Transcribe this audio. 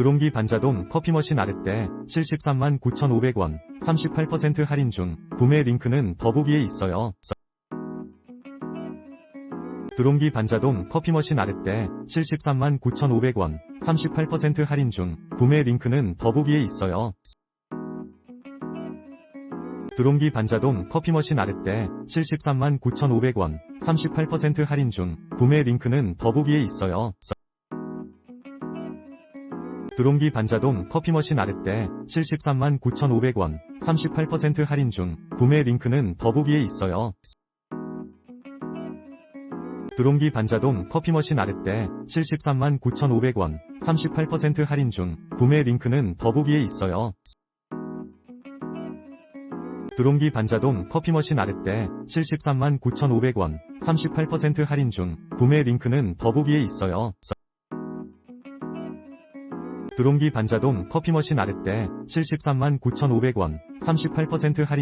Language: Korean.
드롱기 반자동 커피머신 아르떼 73만 9,500원 38% 할인 중 구매 링크는 더보기에 있어요. 드롱기 반자동 커피머신 아르떼 73만 9,500원 38% 할인 중 구매 링크는 더보기에 있어요. 드롱기 반자동 커피머신 아르떼 73만 9,500원 38% 할인 중 구매 링크는 더보기에 있어요. 드롱기 반자동 커피머신 아르떼 73만 9,500원 38% 할인 중 구매 링크는 더보기에 있어요. 드롱기 반자동 커피머신 아르떼 73만 9,500원 38% 할인 중 구매 링크는 더보기에 있어요. 드롱기 반자동 커피머신 아르떼 73만 9,500원 38% 할인 중 구매 링크는 더보기에 있어요. 드롱기 반자동 커피머신 아르떼 73만 9,500원 38% 할인